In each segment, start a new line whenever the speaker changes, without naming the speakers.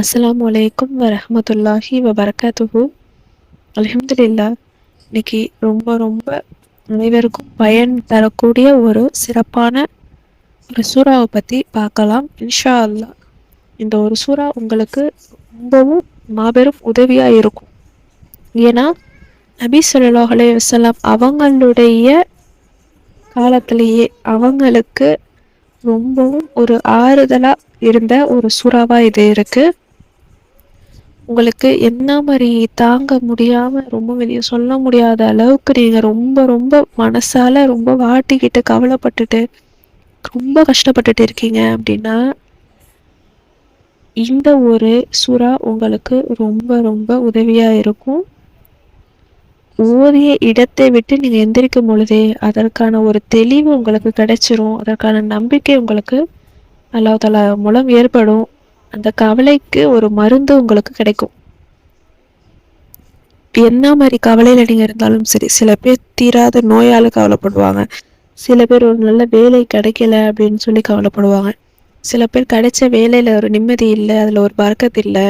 அஸ்லாம் அலைக்கும் வரமத்துல்லாஹி வபரகாத்துஹு. அலமதுல்லா இன்னைக்கு ரொம்ப ரொம்ப அனைவருக்கும் பயன் தரக்கூடிய ஒரு சிறப்பான ஒரு சூறாவை பற்றி பார்க்கலாம். இன்ஷா அல்லாஹ் இந்த ஒரு சூறா உங்களுக்கு ரொம்பவும் மாபெரும் உதவியாக இருக்கும். ஏன்னா நபி ஸல்லல்லாஹு அலைஹி அவங்களுடைய காலத்திலேயே அவங்களுக்கு ரொம்பவும் ஒரு ஆறுதலாக இருந்த ஒரு சூறாவாக இது இருக்கு. உங்களுக்கு என்ன மாதிரி தாங்க முடியாம ரொம்ப வெளியே சொல்ல முடியாத அளவுக்கு நீங்க ரொம்ப ரொம்ப மனசால ரொம்ப வாட்டிக்கிட்டு கவலைப்பட்டுட்டு ரொம்ப கஷ்டப்பட்டுட்டு இருக்கீங்க அப்படின்னா இந்த ஒரு சுறா உங்களுக்கு ரொம்ப ரொம்ப உதவியா இருக்கும். ஓதிய இடத்தை விட்டு நீங்க எந்திரிக்கும் பொழுதே அதற்கான ஒரு தெளிவு உங்களுக்கு கிடைச்சிரும். அதற்கான நம்பிக்கை உங்களுக்கு அல்லாஹ் மூலம் ஏற்படும். அந்த கவலைக்கு ஒரு மருந்து உங்களுக்கு கிடைக்கும். என்ன மாதிரி கவலையில நீங்க இருந்தாலும் சரி சில பேர் தீராத நோயால் கவலைப்படுவாங்க. சில பேர் ஒரு நல்ல வேலை கிடைக்கல அப்படின்னு சொல்லி கவலைப்படுவாங்க. சில பேர் கிடைச்ச வேலையில ஒரு நிம்மதி இல்லை அதுல ஒரு பறக்கத்து இல்லை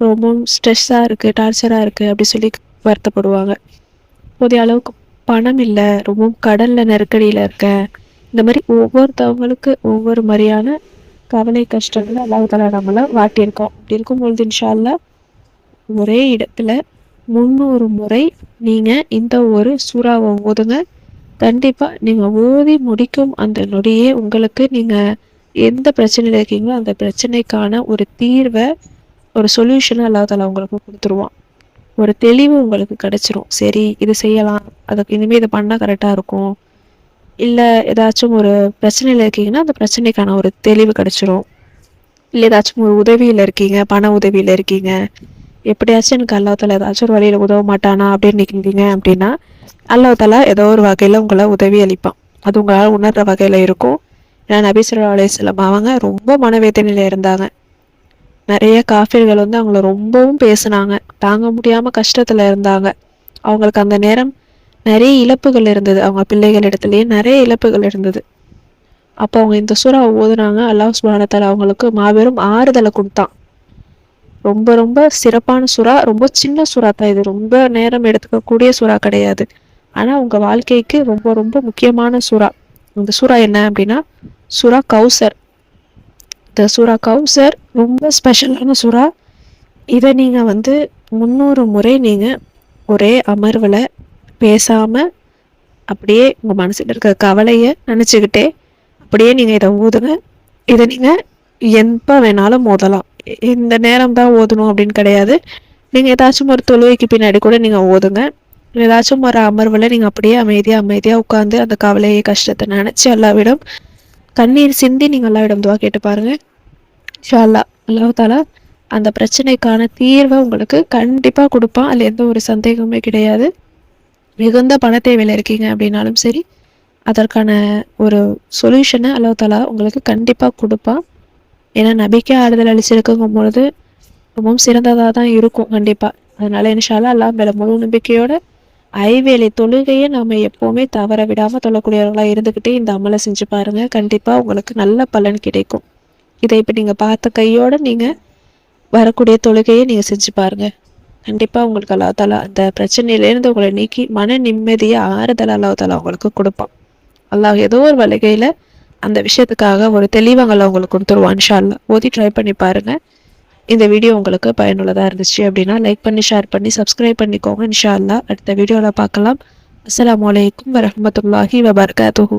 ரொம்பவும் ஸ்ட்ரெஸ்ஸாக இருக்குது டார்ச்சராக இருக்குது அப்படி சொல்லி வருத்தப்படுவாங்க. போதிய அளவுக்கு பணம் இல்லை ரொம்பவும் கடல்ல நெருக்கடியில் இருக்கேன். இந்த மாதிரி ஒவ்வொருத்தவங்களுக்கு ஒவ்வொரு மாதிரியான கவலை கஷ்டங்கள் அல்லாஹால நம்மளை வாட்டியிருக்கோம். அப்படி இருக்கும் பொழுது இன்ஷா ஒரே இடத்துல முந்நூறு முறை நீங்கள் இந்த ஒரு சூறாவை ஓதுங்க. கண்டிப்பாக நீங்கள் ஓதி முடிக்கும் அந்த நொடியே உங்களுக்கு நீங்கள் எந்த பிரச்சனையில் இருக்கீங்களோ அந்த பிரச்சனைக்கான ஒரு தீர்வை ஒரு சொல்யூஷனை அல்லாதால உங்களுக்கு கொடுத்துருவான். ஒரு தெளிவு உங்களுக்கு கிடைச்சிரும். சரி இது செய்யலாம். அதுக்கு இனிமேல் இதை பண்ணால் கரெக்டாக இருக்கும். இல்லை ஏதாச்சும் ஒரு பிரச்சனையில் இருக்கீங்கன்னா அந்த பிரச்சனைக்கான ஒரு தெளிவு கிடைச்சிரும். இல்லை ஏதாச்சும் ஒரு உதவியில் இருக்கீங்க பண உதவியில் இருக்கீங்க. எப்படியாச்சும் எனக்கு அல்லாஹால ஏதாச்சும் ஒரு வழியில் உதவ மாட்டானா அப்படின்னு நிற்கிறீங்க அப்படின்னா அல்லாஹால ஏதோ ஒரு வகையில் உங்களை உதவி அளிப்பான். அது உங்களால் உணர்ற வகையில் இருக்கும். ஏன்னா நபி அலையம் அவங்க ரொம்ப மனவேதனையில் இருந்தாங்க. நிறைய காஃபிர்கள் வந்து அவங்கள ரொம்பவும் பேசுனாங்க. தாங்க முடியாமல் கஷ்டத்தில் இருந்தாங்க. அவங்களுக்கு அந்த நேரம் நிறைய இழப்புகள் இருந்தது. அவங்க பிள்ளைகள் இடத்துலயே நிறைய இழப்புகள் இருந்தது. அப்போ அவங்க இந்த சூறாவை ஓதுனாங்க. அல்லாஹ் சுபானத்தால் அவங்களுக்கு மாபெரும் ஆறுதலை கொடுத்தான். ரொம்ப ரொம்ப சிறப்பான சுறா ரொம்ப சின்ன சுறா தான் இது. ரொம்ப நேரம் எடுத்துக்கக்கூடிய சுறா கிடையாது. ஆனால் உங்கள் வாழ்க்கைக்கு ரொம்ப ரொம்ப முக்கியமான சுறா. இந்த சூறா என்ன அப்படின்னா சுறா கௌசர். இந்த சூறா கௌசர் ரொம்ப ஸ்பெஷலான சுறா. இதை நீங்கள் வந்து முந்நூறு முறை நீங்கள் ஒரே அமர்வில் பேசாமல் அப்படியே உங்கள் மனசில் இருக்கிற கவலையை நினச்சிக்கிட்டே அப்படியே நீங்கள் இதை ஊதுங்க. இதை நீங்கள் எப்போ வேணாலும் ஓதலாம் இந்த நேரம் தான் ஓதணும் அப்படின்னு கிடையாது. நீங்கள் ஏதாச்சும் ஒரு தொழுவைக்கு பின்னாடி கூட நீங்கள் ஓதுங்க ஏதாச்சும் ஒரு அமர்வில் நீங்கள் அப்படியே அமைதியாக அமைதியாக உட்காந்து அந்த கவலையை கஷ்டத்தை நினச்சி எல்லாவிடம் கண்ணீர் சிந்தி நீங்கள் எல்லாவிடம் துவா கேட்டு பாருங்கள் ஷோ அல்லா அல்லாஹ் தாலா அந்த பிரச்சனைக்கான தீர்வை உங்களுக்கு கண்டிப்பாக கொடுப்பான். அதில் எந்த ஒரு சந்தேகமே கிடையாது. மிகுந்த பண தேவையில் இருக்கீங்க அப்படின்னாலும் சரி அதற்கான ஒரு சொல்யூஷனை அல்லாஹ் தலா உங்களுக்கு கண்டிப்பாக கொடுப்பான் ஏன்னா நபிக்கை ஆறுதல் அளிச்சிருக்குங்கும் பொழுது ரொம்பவும் சிறந்ததாக தான் இருக்கும் கண்டிப்பாக அதனால இன்ஷால்லா அல்லாஹ் மேலே முழு நம்பிக்கையோட ஐவேளை தொழுகையை நாம எப்போவுமே தவற விடாமல் தொழக்கூடியவர்களாக இருந்துக்கிட்டே இந்த அமலை செஞ்சு பாருங்க. கண்டிப்பாக உங்களுக்கு நல்ல பலன் கிடைக்கும். இதை இப்போ நீங்கள் பார்த்த கையோட நீங்கள் வரக்கூடிய தொழுகையை நீங்கள் செஞ்சு பாருங்க. கண்டிப்பாக உங்களுக்கு அல்லா தாலா அந்த பிரச்சனையிலேருந்து உங்களை நீக்கி மன நிம்மதியை ஆறுதல் அல்லா தாலா உங்களுக்கு கொடுப்பான். அல்லாஹ் ஏதோ ஒரு வழிகையில் அந்த விஷயத்துக்காக ஒரு தெளிவங்களை உங்களுக்கு கொடுத்துருவான் இன்ஷா ஓதி ட்ரை பண்ணி பாருங்க. இந்த வீடியோ உங்களுக்கு பயனுள்ளதாக இருந்துச்சு அப்படின்னா லைக் பண்ணி ஷேர் பண்ணி சப்ஸ்கிரைப் பண்ணிக்கோங்க இன்ஷா அல்லா அடுத்த வீடியோவில் பார்க்கலாம். அஸ்ஸலாமு அலைக்கும் வரஹ்மத்துல்லாஹி வபரகாத்துஹு.